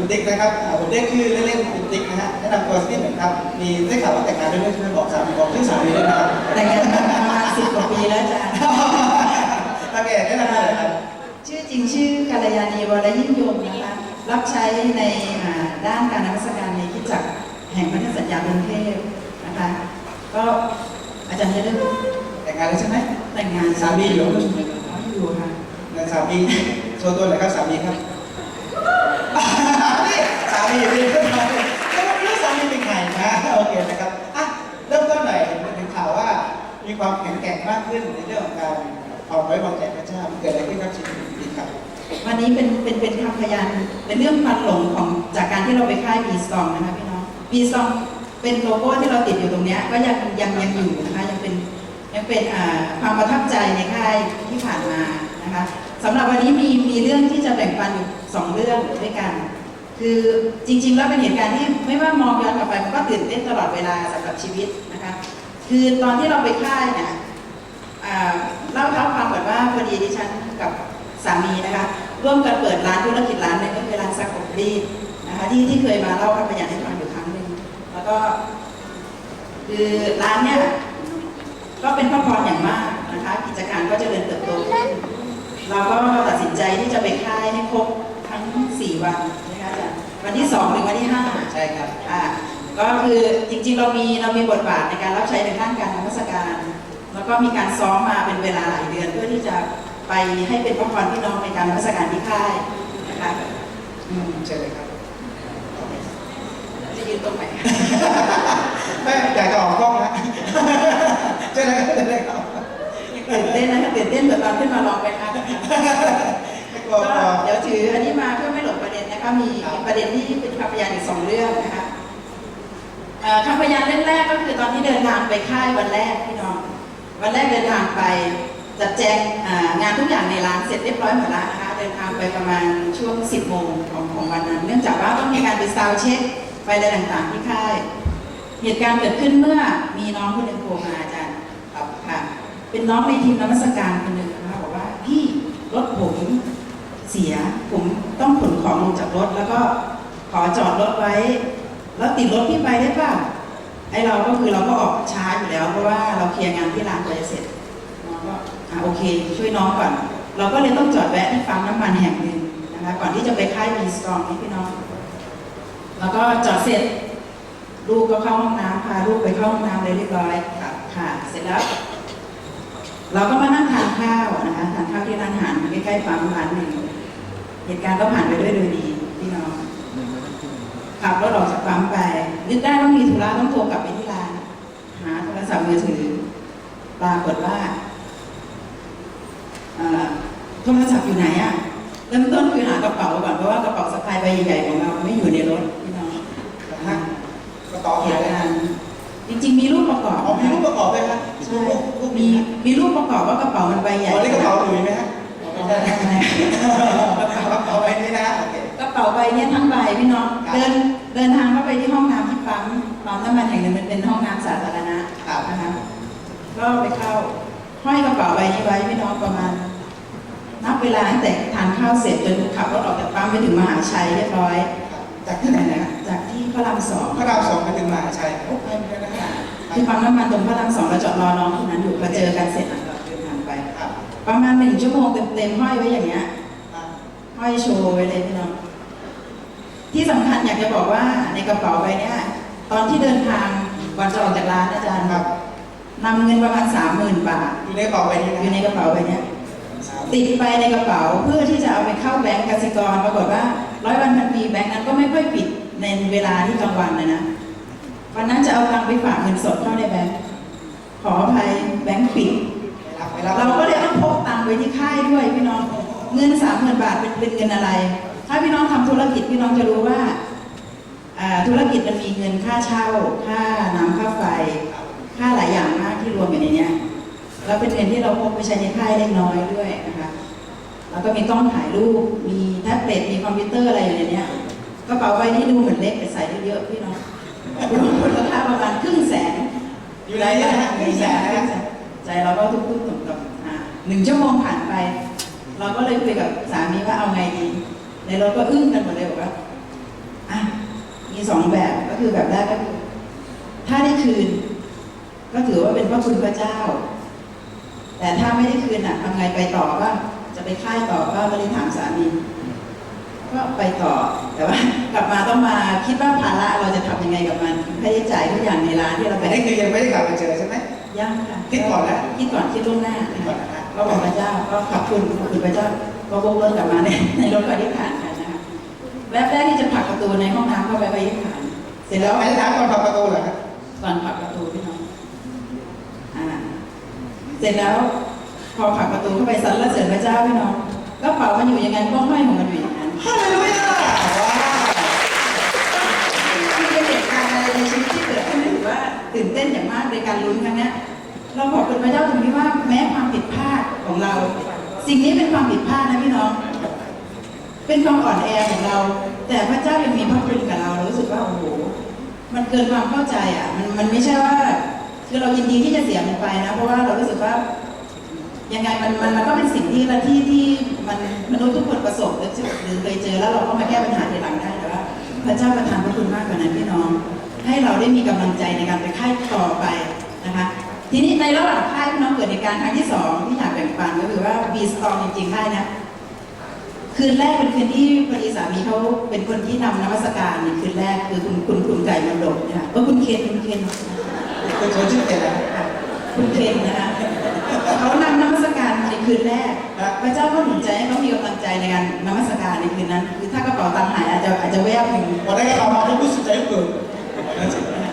คุณติ๊กนะครับอ่าผมเรียกชื่อเล่นๆคุณติ๊กนะฮะแนะนำตัวสักนิดหนึ่งครับ มีได้ข่าวว่าแต่งงานด้วยใช่ไหมบอกสามีบอกชื่อสามีด้วยนะครับแต่งงานมาประมาณสิบกว่าปีแล้วจ้ะโอเคแนะนำตัวหน่อยครับ ชื่อจริงชื่อกัลยาณีวรยิ่งยงนะคะ รับใช้ในอ่าด้านการนมัสการในคริดจักรแห่งพันธสัญญากรุงเทพนะคะ ก็อาจารย์จะเริ่มแต่งงานแล้วใช่ไหมแต่งงานสามีอยู่อยู่ค่ะนะสามีโชว์ตัวหน่อยครับสามีครับนี่สามีอยู่นี่เพื่อนมาเลยแล้วไม่รู้สามีเป็นใครนะโอเคนะครับอะเริ่มต้นหน่อยเห็นถึงข่าวว่ามีความแข็งแกร่งมากขึ้นในเรื่องของการความไว้วางใจพระเจ้ามันเกิดอะไรขึ้นครับชีวิตนี้ครับวันนี้เป็นเป็นเป็นคำพยานเป็นเรื่องควันหลงของจากการที่เราไปค่ายบีสตองนะคะพี่น้องบีสตองเป็นโลโก้ที่เราติดอยู่ตรงนี้ก็ยังยังยังอยู่นะคะยังเป็นยังเป็นความประทับใจในค่ายที่ผ่านมานะคะสำหรับวันนี้มีมีเรื่องที่จะแบ่งปันอยู่สองเรื่องด้วยกัน คือจริงๆแล้วเป็นเหตุการณ์ที่ไม่ว่ามองย้อนกลับไปมันก็ตื่นเต้นตลอดเวลาสำหรับชีวิตนะคะคือตอนที่เราไปค่ายเนี่ยเล่าเล่าความก่อนว่าพอดีดิฉันกับสามีนะคะร่วมกันเปิดร้านธุรกิจร้านหนึ่งก็คือร้านซักอบรีดนะคะที่ที่เคยมาเล่าคำพยานให้ฟังอยู่ครั้งหนึ่งแล้วก็คือร้านเนี่ยก็เป็นพระพรอย่างมากนะคะกิจการก็เจริญเติบโตขึ้นเราก็ตัดสินใจที่จะไปค่ายให้ครบทั้ง 4 วัน นะคะอาจารย์วันที่2ถึงวันที่5ใช่ครับอ่าก็คือจริงๆเรามีเรามีบทบาทในการรับใช้ในด้านการนมัสการ แล้วก็มีการซ้อมมาเป็นเวลาหลายเดือน เพื่อที่จะไปให้เป็นพระพรพี่น้องในการนมัสการที่ค่ายนะคะอืมเชิญเลยครับจะยืนตรงไหนแม่อยากจะออกกล้องนะเชิญเลยครับเชิญเลยครับตื่นเต้นนะคะตื่นเต้นเหมือนตอนขึ้นมาลองไปค่ะไม่กลัวก็กลัวเดี๋ยวถืออันนี้มาเพื่อไม่ หลบประเด็มีประเด็นที่เป็นคำพยานอีกสองเรื่องนะคะคำพยานเล่มแรกก็คือตอนที่เดินทางไปค่ายวันแรกพี่น้อง วันแรกเดินทางไปจัดแจงงานทุกอย่างในร้านเสร็จเรียบร้อยหมดแล้วนะคะเดินทางไปประมาณช่วง 10 โมงของของวันนั้น เนื่องจากว่าต้องมีการไปซาวด์เช็คไฟอะไรต่างๆที่ค่าย เหตุการณ์เกิดขึ้นเมื่อมีน้องคนหนึ่งโทรมาอาจารย์ครับค่ะ เป็นน้องในทีมนมัสการคนหนึ่งนะคะบอกว่าพี่รถผม เสีย ผมต้องขนของลงจากรถ แล้วก็ขอจอดรถไว้ แล้วติดรถพี่ไปได้ป่ะไอเราก็คือเราก็ออกช้าอยู่แล้ว เพราะว่าเราเคลียร์งานที่ร้านกว่าจะเสร็จน้องก็อะโอเค ช่วยน้องก่อน เราก็เลยต้องจอดแวะที่ปั๊มน้ำมันแห่งหนึ่งนะคะก่อนที่จะไปค่ายมีสตรองนี่พี่น้อง แล้วก็จอดเสร็จลูกก็เข้าห้องน้ำพาลูกไปเข้าห้องน้ำเลยเรียบร้อยค่ะค่ะ เสร็จแล้ว เราก็มานั่งทานข้าวนะคะทานข้าวที่ร้านอาหารใกล้ๆปั๊มร้านหนึ่ง เหตุการณ์ก็ผ่านไปด้วยโดยดีพี่น้องขับรถออกจากปั๊มไปนึกได้ว่ามีธุระต้องโทรกลับไปที่ร้าน หาโทรศัพท์มือถือปรากฏว่าเอ่อโทรศัพท์อยู่ไหนอะเริ่มต้นคือหากระเป๋าก่อนเพราะว่ากระเป๋าสะพายใบใหญ่ๆของเราไม่อยู่ในรถพี่น้องนะฮะก็ต่อเหเหตุตุเลยการณ์จริงๆมีรูปประกอบอ๋อมีรูปประกอบด้วยครับใช่รูปรูปมีมีรูปประกอบว่ากระเป๋ามันใบใหญ่อ๋อนี่กระเป๋าหลุยไหมฮะไม่ใช่นะกระเป๋ากระเป๋าใบนี้นะโอเค กระเป๋าใบเนี้ยทั้งใบพี่น้องครับเดินเดินทางเข้าไปที่ห้องน้ำที่ปั๊มปั๊มน้ำมันแห่งหนึ่งมันเป็นห้องน้ำสาธารณะครับ นะคะก็ไปเข้าห้อยกระเป๋าใบนี้ไว้พี่น้องประมาณ นับเวลาตั้งแต่ทานข้าวเสร็จจนขับรถออกจากปั๊มไปถึงมหาชัยเรียบร้อยจากที่ไหนนะจากที่พระรามสองพระรามสองไปถึงมหาชัยโอ้ไปเหมือนกันนะฮะที่ปั๊มน้ำมันตรงพระรามสองเราจอดรอน้องที่นั้นอยู่พอเจอกันเสร็จแล้ ประมาณหนึ่งชั่วโมงเต็มๆห้อยไว้อย่างเงี้ยอะห้อยโชว์ไว้เลยพี่น้องที่สำคัญอยากจะบอกว่าในกระเป๋าใบเนี้ยตอนที่เดินทางก่อนจะออกจากร้านอาจารย์ครับนำเงินประมาณสามหมื่นบาทอยู่ในกระเป๋าใบนี้อนะยู่ในกระเป๋าใบเนี้ยสามติดไปในกระเป๋าเพื่อที่จะเอาไปเข้าแบงก์กสิกรปรากฏว่าร้อยวันพันปีแบงก์นั้นก็ไม่ค่อยปิดในเวลาที่กลางวันนะนะวันนั้นจะเอาตังค์ไปฝากเงินสดเข้าในแบงก์ขออภัยแบงก์ปิดไม่รับไม่รับเราก็เลยต้องพกตังค์ ไว้ที่ค่ายด้วยพี่น้องเงินสามหมื่นบาทเป็นเป็นเงินอะไร ถ้าพี่น้องทำธุรกิจพี่น้องจะรู้ว่าอ่าธุรกิจมันมีเงินค่าเช่า ค่าน้ำค่าไฟ ค่าหลายอย่างมากที่รวมอยู่ในเนี้ยแล้วเป็นเงินที่เราพกไปใช้ในค่ายเล็กน้อยด้วยนะคะแล้วก็มีกล้องถ่ายรูป มีแท็บเล็ต มีคอมพิวเตอร์อะไรอยู่ในเนี้ยกระเป๋าใบนี้ดูเหมือนเล็กแต่ใส่ได้เยอะพี่น้องรวมมูลค่าประมาณครึ่งแสน อยู่ในนี้นะฮะไม่แสนนะฮะใจเราก็ทุกข์ๆตุ่มกับอ่า หนึ่งชั่วโมงผ่านไป เราก็เลยคุยกับสามีว่าเอาไงดีในรถก็อึ้งกันหมดเลยบอกว่าอะมีสองแบบก็คือแบบแรกก็คือถ้าได้คืน ก็ถือว่าเป็นพระคุณพระเจ้า แต่ถ้าไม่ได้คืนอะทำไงไปต่อบ้าจะไปค่ายต่อก็ไม่ได้ถามสามีก็ไปต่อแต่ว่ากลับมาต้องมาคิดว่าภาระเราจะทำยังไงกับมันค่าใช้จ่ายทุกอย่างในร้านที่เราแต่แบกนี่คือยังไม่ได้กลับมาเจอใช่ไหม ย่างค่ะคิดก่อนนะคิดก่อนคิดล่วงหน้าคิดก่อนนะก็บอกพระเจ้าก็ขอบคุณขอบคุณพระเจ้าก็วกเลิกกลับมาในในรถก็อธิษฐานกันนะคะแวบแรกที่จะผลักประตูในห้องน้ำเข้าไปไปอธิษฐานเสร็จแล้แล้ววไอ้ถามก่อนเปิดประตูเหรอครับก่อนผลักประตูพี่น้องอ่าเสร็จแล้วพอผลักประตูเข้าไปสรรเสริญพระเจ้าพี่น้องก็เป่ามันอยู่ยังไงก็ห้อยของมันอยู่อย่างนั้นฮาเลลูยา เราขอบคุณพระเจ้าตรงที่ว่าแม้ความผิดพลาดของเรา สิ่งนี้เป็นความผิดพลาดนะพี่น้อง เป็นความอ่อนแอของเรา แต่พระเจ้ายังมีพระคุณกับเราเรารู้สึกว่าโอ้โหมันเกินความเข้าใจอะ มันมันไม่ใช่ว่าคือเรายินดีที่จะเสียมันไปนะ เพราะว่าเรารู้สึกว่ายังไงมันมันมันก็เป็นสิ่งที่ละที่ที่มันมนุษย์ทุกคนประสบหรือหรือเคยเจอแล้วเราก็มาแก้ปัญหาทีหลังได้แต่ว่าพระเจ้าประทานพระคุณมากกว่านั้นพี่น้อง ให้เราได้มีกำลังใจในการไปค่ายต่อไปนะคะ ทีนี้ในระหว่างค่ายพี่น้องเกิดในการณ์ครั้งที่สองที่อยากแบ่งปันก็คือว่าบีสตอมจริงๆค่ายนะคืนแรกเป็นคืนที่พอดีสามีเขาเป็นคนที่นำนมัสการในคืนแรกคือคุณคุณคุณไก่มันดกนะคะก็คุณเคนคุณเคนคุณชวนชื่อเต็มแล้วค่ะคุณเคนนะคะเขานำนมัสการในคืนแรกพระเจ้าก็หนุนใจให้เขามีกำลังใจในการนมัสการในคืนนั้น คือถ้ากระเป๋าตังค์หายอาจจะอาจจะแวบหนึ่งวันนี้เรามาพบผู้สุดใจเกิน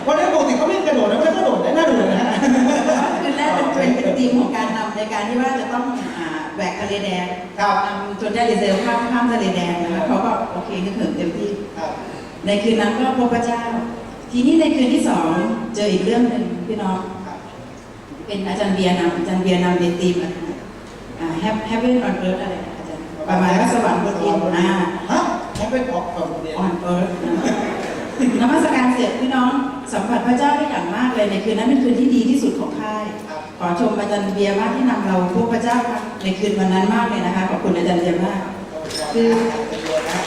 วันนี้ปกติเขาไม่ กระโดดนะไม่กระโดดได้น่าดูเลยนะคืนแรกเป็นเป็นเป็นธีมของการนำในการที่ว่าจะต้องอ่าแหวกทะเลแดงครับ นำชนชาติอิสราเอลข้ามข้ามทะเลแดงนะคะเขาก็โอเคนึกถึงเต็มที่ ครับในคืนนั้นก็พบพระเจ้า ทีนี้ในคืนที่สองเจออีกเรื่องหนึ่งพี่น้อง ครับเป็นอาจารย์เบียร์นำอาจารย์เบียร์นำในทีมอ่า Heaven on Earth อะไรนะอาจารย์ประมาณว่าสวรรค์บนดินอ่าฮะแค่เป็นออกของเดียวออนเอิร์ธ นมัสการเสร็จพี่น้องสัมผัสพระเจ้าได้อย่างมากเลยในคืนนั้นเป็นคืนที่ดีที่สุดของค่ายครับขอชมอาจารย์เบียร์มากที่นำเราพบพระเจ้าครับในคืนวันนั้นมากเลยนะคะขอบคุณอาจารย์เบียร์มาก คือเป็นตัวนะ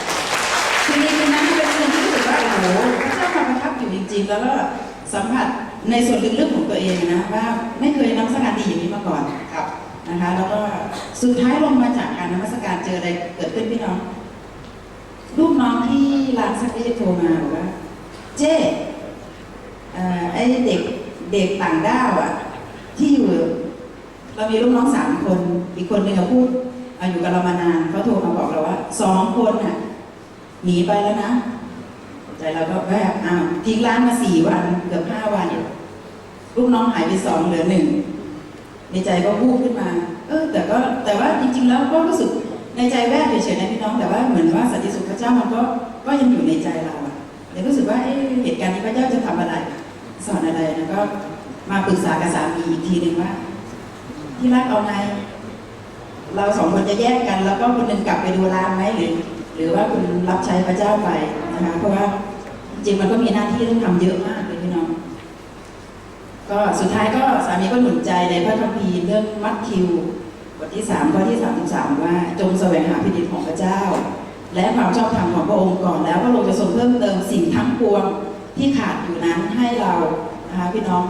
คืนนี้คืนนั้นเป็นคืนที่รู้สึกว่าโอ้โหพระเจ้ามาประทับอยู่จริง ๆ แล้วก็สัมผัสในส่วนลึกๆของตัวเองนะว่าไม่เคยนมัสการดีอย่างนี้มาก่อนครับนะคะ แล้วก็สุดท้ายลงมาจากการนมัสการเจออะไรเกิดขึ้นพี่น้อง ลูกน้องที่ร้านซักรีดโทรมาบอกว่า เจ๊เอ่อไอเด็กเด็กต่างด้าวอะ ที่อยู่เรามีลูกน้องสามคน อีกคนหนึ่งพูดอะอยู่กับเรามานานเขาโทรมาบอกเราว่าสองคนอะหนีไปแล้วนะใจเราก็แบบอ้าวทิ้งร้านมาสี่วันเกือบห้าวันลูกน้องหายไปสองเหลือหนึ่งในใจก็พูดขึ้นมา เออ แต่ก็แต่ว่าจริง ๆ แล้วก็รู้สึก ในใจแวบเฉยๆนะพี่น้องแต่ว่าเหมือนว่าสันติสุขพระเจ้ามันก็ก็ยังอยู่ในใจเราอะเลยรู้สึกว่าเหตุการณ์นี้พระเจ้าจะทำอะไร สอนอะไรแล้วก็มาปรึกษากับสามีอีกทีหนึ่งว่า ที่รักเอาไงเราสองคนจะแยกกัน แล้วก็คนหนึ่งกลับไปดูร้านไหมหรือ หรือว่าคุณรับใช้พระเจ้าไปนะคะเพราะว่าจริงมันก็มีหน้าที่ต้องทำเยอะมากเลยพี่น้อง ก็สุดท้ายก็สามีก็หนุนใจในพระคัมภีร์เรื่องมัทธิว ทที่สามข้อที่สามสามว่าจงแสวงหาแผ่นดินของพระเจ้า และความชอบธรรมของพระองค์ก่อนแล้วพระองค์จะทรงเพิ่มเติมสิ่งทั้งปวงที่ขาดอยู่นั้นให้เรานะคะพี่น้อง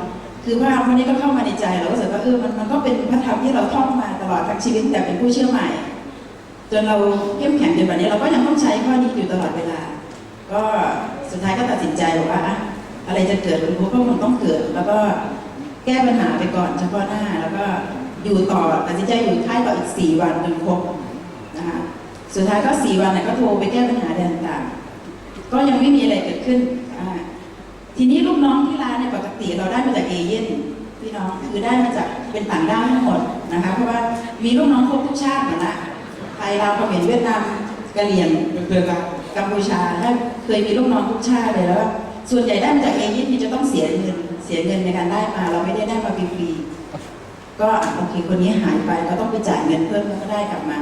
คือพระธรรมนี้ก็เข้ามาในใจเราก็รู้สึกว่าเออมันมันก็เป็นพระธรรมที่เราท่องมาตลอดทั้งชีวิตแต่เป็นผู้เชื่อใหม่ จนเราเข้มแข็งจนวันนี้เราก็ยังต้องใช้ข้อนี้อยู่ตลอดเวลา ก็สุดท้ายก็ตัดสินใจบอกว่าอะไรจะเกิดมันก็คงต้องเกิด แล้วก็แก้ปัญหาไปก่อนเฉพาะหน้าแล้วก็ อยู่ต่อตัดสินใจอยู่ค่ายต่ออีกสี่วันจนครบนะคะสุดท้ายก็สี่วันเนี่ยก็โทรไปแก้ปัญหาต่างๆ ก็ยังไม่มีอะไรเกิดขึ้น ทีนี้ลูกน้องที่ร้านเนี่ยปกติเราได้มาจากเอเย่นพี่น้องคือได้มาจากเป็นต่างด้าวทั้งหมดนะคะเพราะว่ามีลูกน้องครบทุกชาติหมดละไทยลาวเขมรเวียดนามกะเหรี่ยงเป็นเพื่อนกัมพูชาถ้าเคยมีลูกน้องทุกชาติเลยแล้ว ส่วนใหญ่ได้มาจากเอเย่นที่จะต้องเสียเงินเสียเงินในการได้มา เราไม่ได้ได้มาฟรี ก็อะโอเคคนนี้หายไปก็ต้องไปจ่ายเงินเพิ่มแล้วก็ได้กลับมา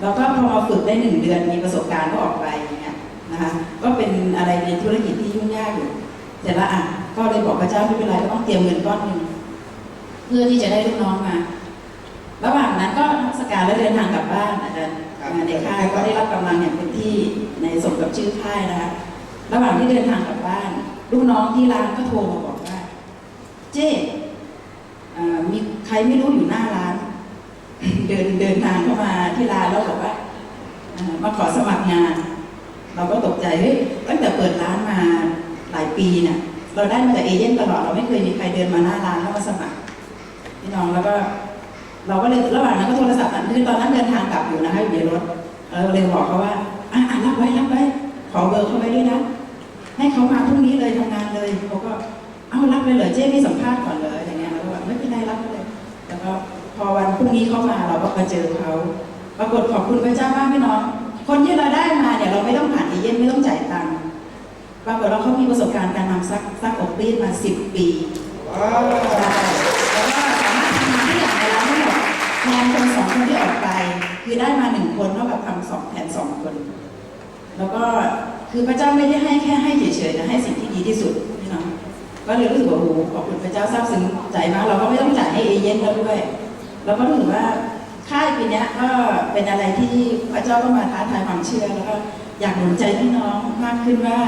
แล้วก็พอมาฝึกได้หนึ่งเดือนมีประสบการณ์ก็ออกไปอย่างเงี้ยนะคะก็เป็นอะไรในธุรกิจที่ยุ่งยากอยู่แต่ละอะก็เลยบอกพระเจ้าไม่เป็นไรก็ต้องเตรียมเงินก้อนหนึ่งเพื่อที่จะได้ลูกน้องมาระหว่างนั้นก็นมัสการและเดินทางกลับบ้านอาจารย์ครับในค่ายก็ได้รับกำลังอย่างเต็มที่ในสมกับชื่อค่ายนะคะระหว่างที่เดินทางกลับบ้าน ลูกน้องที่ร้านก็โทรมาบอกว่า เจ๊เอ่อมีใครไม่รู้อยู่หน้าร้าน เดินเดินทางเข้ามาที่ร้านแล้วบอกว่ามาขอสมัครงาน เราก็ตกใจเฮ้ยตั้งแต่เปิดร้านมาหลายปีเนี่ยเราได้มาจากเอเย่นตลอดเราไม่เคยมีใครเดินมาหน้าร้านแล้วมาสมัครพี่น้องแล้วก็ เราก็เลยระหว่างนั้นก็โทรศัพท์คือตอนนั้นเดินทางกลับอยู่นะคะอยู่ในรถเราเลยบอกเขาว่าอะอะรับไว้รับไว้ขอเบอร์เขาไว้ด้วยนะให้เขามาพรุ่งนี้เลยทำงานเลยเขาก็เอารับไปเลยเจ๊ไม่สัมภาษณ์ก่อนเลย ก็พอวันพรุ่งนี้เขามาเราก็มาเจอเขาปรากฏขอบคุณพระเจ้ามากพี่น้อง คนที่เราได้มาเนี่ยเราไม่ต้องผ่านเอเย่นไม่ต้องจ่ายตังค์ปรากฏว่าเขามีประสบการณ์การนำซักซักอบรีดมาสิบปีว้าวได้แล้วก็สามารถทำงานทุกอย่างในร้านได้หมดแทนคนสองคนที่ออกไป คือได้มาหนึ่งคนเท่ากับทำสองแทนสองคน แล้วก็คือพระเจ้าไม่ได้ให้แค่ให้เฉยๆนะให้สิ่งที่ดีที่สุดพี่น้อง ก็เลยรู้สึกว่าโอ้โหขอบคุณพระเจ้าซาบซึ้งใจมากเราก็ไม่ต้องจ่ายให้เอเย่นแล้วด้วยเราก็รู้สึกว่าค่ายปีนี้ก็เป็นอะไรที่พระเจ้าก็มาท้าทายความเชื่อแล้วก็อยากหนุนใจพี่น้องมากขึ้นว่า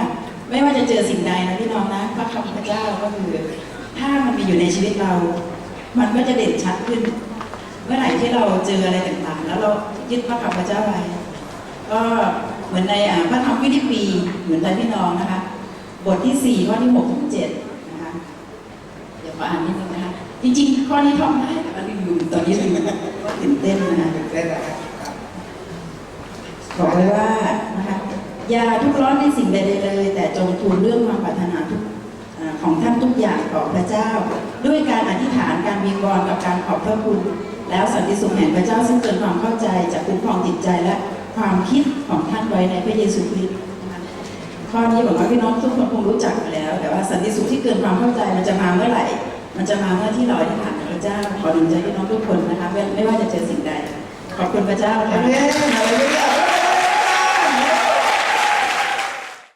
ไม่ว่าจะเจอสิ่งใดนะพี่น้องนะพระคำพระเจ้าก็คือ ถ้ามันมีอยู่ในชีวิตเรา มันก็จะเด่นชัดขึ้น เมื่อไหร่ที่เราเจออะไรต่างๆ แล้วเรายึดพระคำพระเจ้าไว้ก็เหมือนในพระธรรมฟิลิปปีเหมือนใจพี่น้องนะคะ บทที่4ข้อที่6ถึง7 นะคะเดี๋ยวขออ่านนิดนึงนะคะ จริงๆข้อนี้ท่องได้แต่ว่าลืมตอนนี้ลืมก็ตื่นเต้นนะคะตื่นเต้นนะครับครับบอกไว้ว่านะคะอย่าทุกข์ร้อนในสิ่งใดๆเลย แต่จงทูลเรื่องความปรารถนาทุกอ่าของท่านทุกอย่างต่อพระเจ้า ด้วยการอธิษฐานการวิงวอนกับการขอบพระคุณ แล้วสันติสุขแห่งพระเจ้าซึ่งเกินความเข้าใจจะคุ้มครองจิตใจและความคิดของท่านไว้ในพระเยซูคริสต์นะคะข้อนี้บอกว่าพี่น้องทุกคนคงรู้จักมาแล้ว แต่ว่าสันติสุขที่เกินความเข้าใจมันจะมาเมื่อไหร่ มันจะมาเมื่อที่เราอธิษฐานพระเจ้า ขอหนุนใจพี่น้องทุกคนนะคะไม่ว่าจะเจอสิ่งใด ขอบคุณพระเจ้าค่ะ